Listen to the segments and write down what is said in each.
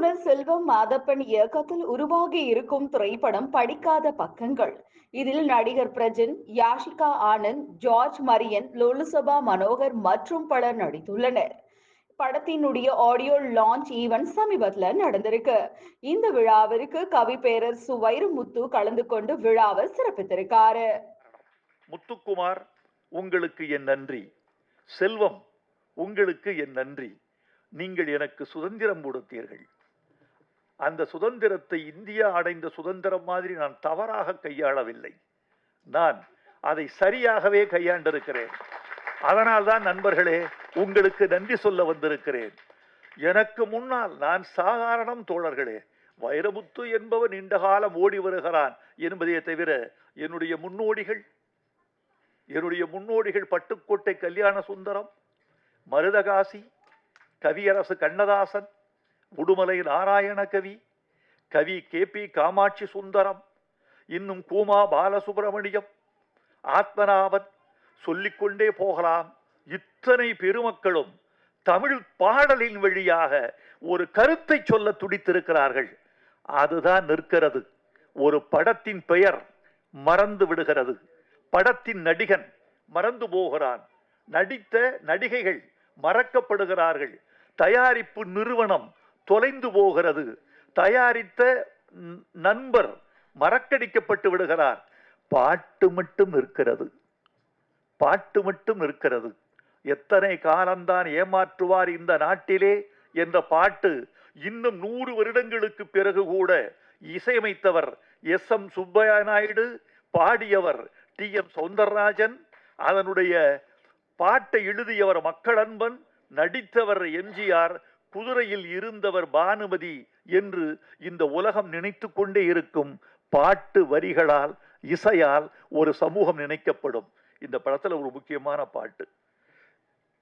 இயக்குனர் செல்வம் மாதப்பன் இயக்கத்தில் உருவாகி இருக்கும் திரைப்படம் படிக்காத பக்கங்கள். இதில் நடிகர் பிரஜன் யாஷிகா ஆனந்த் ஜார்ஜ் மரியன் லோலுசபா மனோகர் மற்றும் பலர் நடித்துள்ளனர். படத்தினுடைய ஆடியோ லான்ச் ஈவென்ட் சமீபத்தில் நடந்திருக்கு. இந்த விழாவிற்கு கவி பேரர் சு வைரமுத்து கலந்து கொண்டு விழாவை சிறப்பித்திருக்காரு. முத்துக்குமார் உங்களுக்கு என் நன்றி. செல்வம் உங்களுக்கு என் நன்றி. நீங்கள் எனக்கு சுதந்திரம் கொடுத்தீர்கள். அந்த சுதந்திரத்தை இந்தியா அடைந்த சுதந்திரம் மாதிரி நான் தவறாக கையாளவில்லை. நான் அதை சரியாகவே கையாண்டிருக்கிறேன். அதனால்தான் நண்பர்களே உங்களுக்கு நன்றி சொல்ல வந்திருக்கிறேன். எனக்கு முன்னால் நான் சாதாரணம் தோழர்களே வைரமுத்து என்பவன் நீண்ட காலம் ஓடி வருகிறான் என்பதை தவிர என்னுடைய முன்னோடிகள் என்னுடைய முன்னோடிகள் பட்டுக்கோட்டை கல்யாண சுந்தரம் மருதகாசி கவியரசு கண்ணதாசன் உடுமலை நாராயண கவி கவி கே பி காமாட்சி சுந்தரம் இன்னும் கூமா பாலசுப்பிரமணியம் ஆத்மநாபன் சொல்லிக்கொண்டே போகலாம். இத்தனை பெருமக்களும் தமிழ் பாடலின் வழியாக ஒரு கருத்தை சொல்ல துடித்திருக்கிறார்கள். அதுதான் நிற்கிறது. ஒரு படத்தின் பெயர் மறந்து விடுகிறது. படத்தின் நடிகன் மறந்து போகிறான். நடித்த நடிகைகள் மறக்கப்படுகிறார்கள். தயாரிப்பு நிறுவனம் தொலைந்து போகிறது. தயாரித்த நண்பர் மறக்கடிக்கப்பட்டு விடுகிறார். பாட்டு மட்டும் இருக்கிறது. பாட்டு மட்டும் இருக்கிறது. எத்தனை காலம்தான் ஏமாற்றுவார் இந்த நாட்டிலே என்ற பாட்டு இன்னும் நூறு வருடங்களுக்கு பிறகு கூட இசையமைத்தவர் எஸ். எம். சுப்பையா நாயுடு பாடியவர் டி. எம். சௌந்தரராஜன் அதனுடைய பாட்டை எழுதியவர் மக்களன்பன் நடித்தவர் எம்ஜிஆர் குதிரையில் இருந்தவர் பானுமதி என்று இந்த உலகம் நினைத்து கொண்டே இருக்கும் பாட்டு வரிகளால் இசையால் ஒரு சமூகம் நினைக்கப்படும். இந்த படத்தில் ஒரு முக்கியமான பாட்டு.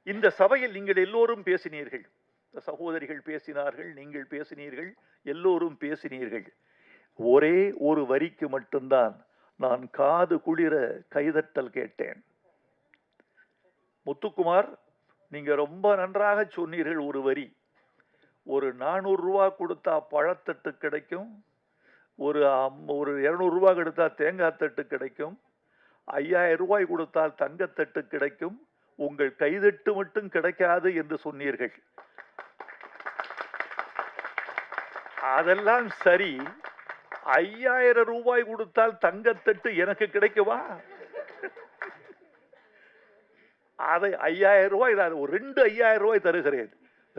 இந்த சபையில் நீங்கள் எல்லோரும் பேசினீர்கள். இந்த சகோதரிகள் பேசினார்கள் நீங்கள் பேசினீர்கள் எல்லோரும் பேசினீர்கள். ஒரே ஒரு வரிக்கு மட்டும்தான் நான் காது குளிர கைதட்டல் கேட்டேன். முத்துக்குமார் நீங்கள் ரொம்ப நன்றாக சொன்னீர்கள் ஒரு வரி. ஒரு நானூறுரூவா கொடுத்தா பழத்தட்டு கிடைக்கும். ஒரு ஒரு இரநூறுவா கொடுத்தா தேங்காய் தட்டு கிடைக்கும். ஐயாயிரம் ரூபாய் கொடுத்தால் தங்கத்தட்டு கிடைக்கும். உங்கள் கைதட்டு மட்டும் கிடைக்காது என்று சொன்னீர்கள். அதெல்லாம் சரி. ஐயாயிரம் ரூபாய் கொடுத்தால் தங்கத்தட்டு எனக்கு கிடைக்குமா? அதை ஐயாயிரம் ரூபாய் நான் ஒரு ரெண்டு ஐயாயிரம் ரூபாய் தருகிறேன்.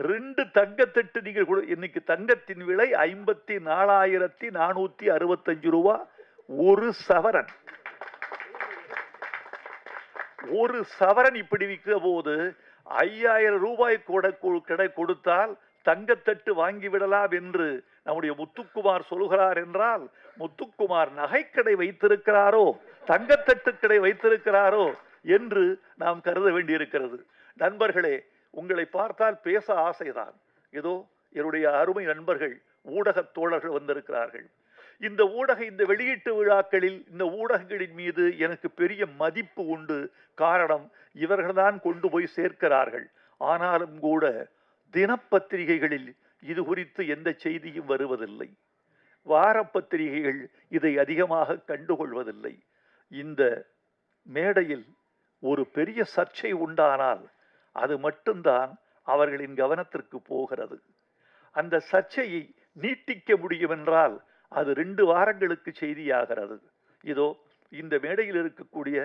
ரெண்டு தங்கத்தட்டு நீங்கள் கொடு இன்னைக்கு தங்கத்தின் விலை ஐம்பத்தி நாலாயிரத்தி நானூத்தி அறுபத்தஞ்சு ரூபா ஒரு சவரன். ஒரு சவரன் இப்படி விற்கிற போது ஐயாயிரம் ரூபாய் கூட கொடுத்தால் தங்கத்தட்டு வாங்கி விடலாம் என்று நம்முடைய முத்துக்குமார் சொல்கிறார் என்றால் முத்துக்குமார் நகைக்கடை வைத்திருக்கிறாரோ தங்கத்தட்டு கடை வைத்திருக்கிறாரோ என்று நாம் கருத வேண்டியிருக்கிறது. நண்பர்களே உங்களை பார்த்தால் பேச ஆசைதான். இதோ என்னுடைய அருமை நண்பர்கள் ஊடகத் தோழர்கள் வந்திருக்கிறார்கள். இந்த ஊடக இந்த வெளியீட்டு விழாக்களில் இந்த ஊடகங்களின் மீது எனக்கு பெரிய மதிப்பு உண்டு. காரணம் இவர்கள்தான் கொண்டு போய் சேர்க்கிறார்கள். ஆனாலும் கூட தினப்பத்திரிகைகளில் இது குறித்து எந்த செய்தியும் வருவதில்லை. வாரப்பத்திரிகைகள் இதை அதிகமாக கண்டுகொள்வதில்லை. இந்த மேடையில் ஒரு பெரிய சர்ச்சை உண்டானால் அது மட்டும்தான் அவர்களின் கவனத்திற்கு போகிறது. அந்த சர்ச்சையை நீட்டிக்க முடியும் என்றால் அது ரெண்டு வாரங்களுக்கு செய்தியாகிறது. இதோ இந்த மேடையில் இருக்கக்கூடிய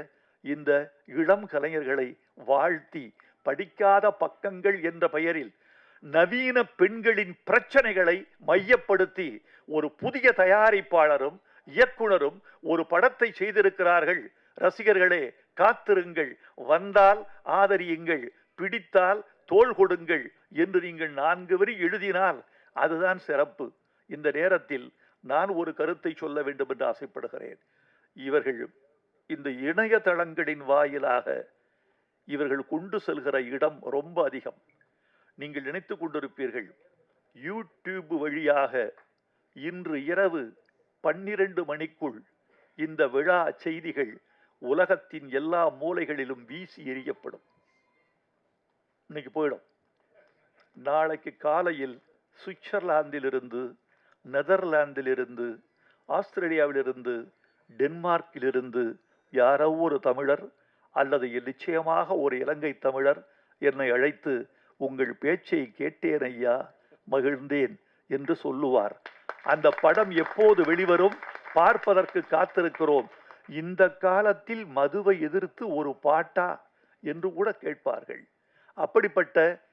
இந்த இளம் கலைஞர்களை வாழ்த்தி படிக்காத பக்கங்கள் என்ற பெயரில் நவீன பெண்களின் பிரச்சனைகளை மையப்படுத்தி ஒரு புதிய தயாரிப்பாளரும் இயக்குனரும் ஒரு படத்தை செய்திருக்கிறார்கள். ரசிகர்களே காத்திருங்கள். வந்தால் ஆதரியுங்கள். பிடித்தால் தோள் கொடுங்கள் என்று நீங்கள் நான்கு வரி எழுதினால் அதுதான் சிறப்பு. இந்த நேரத்தில் நான் ஒரு கருத்தை சொல்ல வேண்டும் என்று ஆசைப்படுகிறேன். இவர்கள் இந்த இணையதளங்களின் வாயிலாக இவர்கள் கொண்டு செல்கிற இடம் ரொம்ப அதிகம். நீங்கள் நினைத்து கொண்டிருப்பீர்கள் யூடியூப் வழியாக இன்று இரவு பன்னிரண்டு மணிக்குள் இந்த விழா செய்திகள் உலகத்தின் எல்லா மூலைகளிலும் வீசி எறியப்படும். இன்னைக்கு போயிடும். நாளைக்கு காலையில் சுவிட்சர்லாந்திலிருந்து நெதர்லாந்திலிருந்து ஆஸ்திரேலியாவிலிருந்து டென்மார்க்கிலிருந்து யாரோ ஒரு தமிழர் அல்லது நிச்சயமாக ஒரு இலங்கை தமிழர் என்னை அழைத்து உங்கள் பேச்சை கேட்டேன் ஐயா மகிழ்ந்தேன் என்று சொல்லுவார். அந்த படம் எப்போது வெளிவரும் பார்ப்பதற்கு காத்திருக்கிறோம். இந்த காலத்தில் மதுவை எதிர்த்து ஒரு பாட்டா என்று கூட கேட்பார்கள். அப்படிப்பட்ட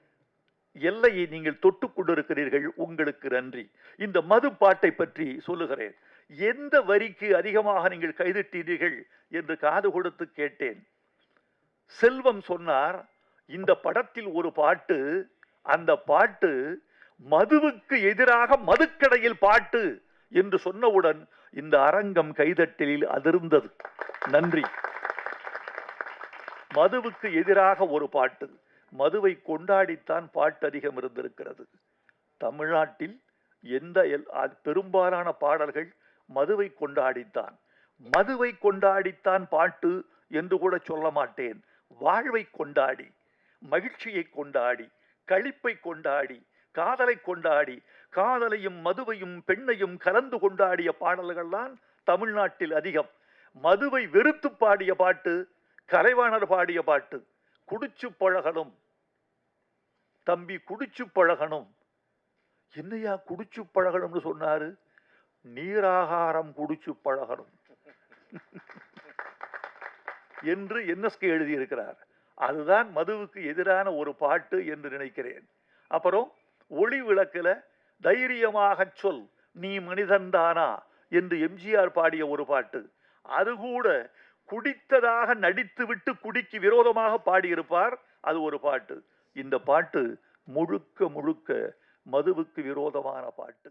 எல்லையை நீங்கள் தொட்டு கொண்டிருக்கிறீர்கள் உங்களுக்கு நன்றி. இந்த மது பாட்டை பற்றி சொல்லுகிறேன். எந்த வரிக்கு அதிகமாக நீங்கள் கைதிட்டீர்கள் என்று காது கொடுத்து கேட்டேன். செல்வம் சொன்னார் இந்த படத்தில் ஒரு பாட்டு அந்த பாட்டு மதுவுக்கு எதிராக மதுக்கடையில் பாட்டு என்று சொன்னவுடன் இந்த அரங்கம் கைதட்டலில் அதிர்ந்தது. நன்றி. மதுவுக்கு எதிராக ஒரு பாட்டு. மதுவை கொண்டாடித்தான் பாட்டு அதிகம் இருந்திருக்கிறது. தமிழ்நாட்டில் எந்த எல்- அ- பெரும்பாலான பாடல்கள் மதுவை கொண்டாடித்தான். மதுவை கொண்டாடித்தான் பாட்டு என்று கூட சொல்ல மாட்டேன். வாழ்வை கொண்டாடி மகிழ்ச்சியை கொண்டாடி களிப்பை கொண்டாடி காதலை கொண்டாடி காதலையும் மதுவையும் பெண்ணையும் கலந்து கொண்டாடிய பாடல்கள்லாம் தமிழ்நாட்டில் அதிகம். மதுவை வெறுத்து பாடிய பாட்டு கலைவாணர் பாடிய பாட்டு குடிச்சு பழகலும் தம்பி குடிச்சு பழகணும். என்னையா குடிச்சு பழகணும்னு சொன்னாரு? நீராகாரம் குடிச்சு பழகணும். என்று என்எஸ்கே எழுதியிருக்கிறார். அதுதான் மதுவுக்கு எதிரான ஒரு பாட்டு என்று நினைக்கிறேன். அப்புறம் ஒளி விளக்கில் தைரியமாக சொல் நீ மனிதன்தானா என்று எம்ஜிஆர் பாடிய ஒரு பாட்டு. அது கூட குடித்ததாக நடித்துவிட்டு குடிக்கு விரோதமாக பாடியிருப்பார். அது ஒரு பாட்டு. இந்த பாட்டு முழுக்க முழுக்க மதுவுக்கு விரோதமான பாட்டு.